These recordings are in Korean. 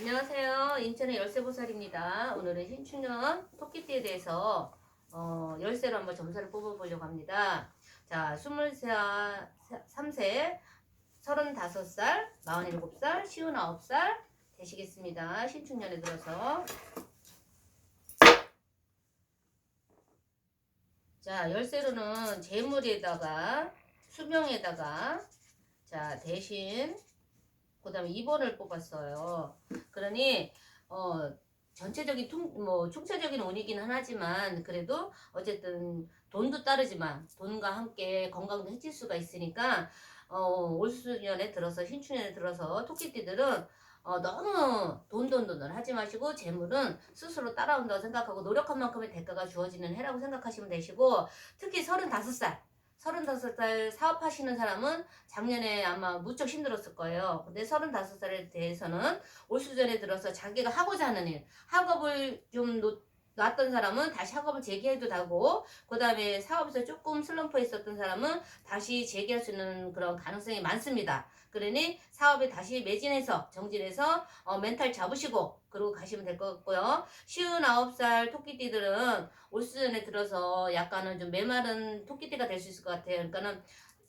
안녕하세요. 인천의 열쇠보살입니다. 오늘은 신축년 토끼띠에 대해서 어, 열쇠로 한번 점수를 뽑아보려고 합니다. 자, 23세, 35살, 47살, 59살 되시겠습니다. 신축년에 들어서. 자, 열쇠로는 재물에다가, 수명에다가, 자, 대신, 그 다음에 2번을 뽑았어요. 그러니, 어, 전체적인 통, 뭐, 총체적인 운이긴 하지만, 그래도 어쨌든 돈도 따르지만, 돈과 함께 건강도 해칠 수가 있으니까, 어, 올 수년에 들어서, 신축년에 들어서 토끼띠들은 어, 너무 돈, 돈, 돈을 하지 마시고, 재물은 스스로 따라온다고 생각하고, 노력한 만큼의 대가가 주어지는 해라고 생각하시면 되시고, 특히 35살, 35살 사업하시는 사람은 작년에 아마 무척 힘들었을 거예요. 근데 35살에 대해서는 올 수전에 들어서 자기가 하고자 하는 일, 학업을 좀 놓, 놨던 사람은 다시 학업을 재개해도 되고, 그 다음에 사업에서 조금 슬럼프에 있었던 사람은 다시 재개할 수 있는 그런 가능성이 많습니다. 그러니 사업에 다시 매진해서, 정진해서, 어, 멘탈 잡으시고, 그러고 가시면 될 것 같고요. 쉬운 9살 토끼띠들은 올 시즌에 들어서 약간은 좀 메마른 토끼띠가 될 수 있을 것 같아요. 그러니까는,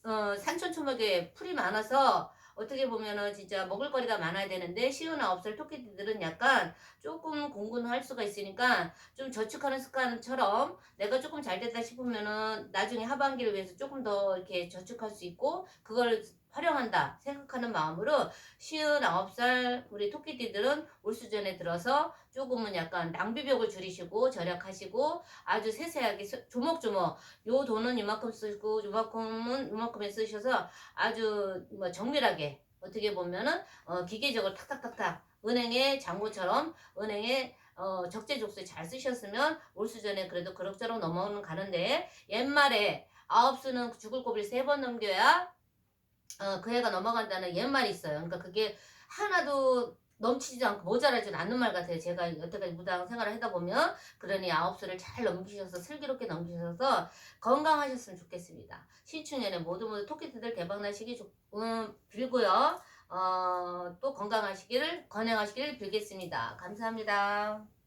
어, 산천 초목에 풀이 많아서, 어떻게 보면은 진짜 먹을거리가 많아야 되는데 아홉 살 토끼들은 약간 조금 공부는 할 수가 있으니까 좀 저축하는 습관처럼 내가 조금 잘 됐다 싶으면은 나중에 하반기를 위해서 조금 더 이렇게 저축할 수 있고 그걸 활용한다 생각하는 마음으로 쉬운 아홉 살 우리 토끼띠들은 올 수전에 들어서 조금은 약간 낭비벽을 줄이시고 절약하시고 아주 세세하게 서- 조목조목 요 돈은 이만큼 쓰고 요만큼은 요만큼에 쓰셔서 아주 뭐 정밀하게 어떻게 보면은 어, 기계적으로 탁탁탁탁 은행의 잔고처럼 은행에 어, 적재적소에 잘 쓰셨으면 올 수전에 그래도 그럭저럭 넘어오는 가는데 옛말에 아홉 수는 죽을 고비를 세 번 넘겨야 어, 그 해가 넘어간다는 옛말이 있어요. 그러니까 그게 하나도 넘치지 않고 모자라지 않는 말 같아요. 제가 여태까지 무당 생활을 하다 보면 그러니 아홉 수를 잘 넘기셔서 슬기롭게 넘기셔서 건강하셨으면 좋겠습니다. 신축년에 모두 모두 토끼들 대박 나시기 좋, 음, 빌고요. 어, 또 건강하시기를 건행하시기를 빌겠습니다. 감사합니다.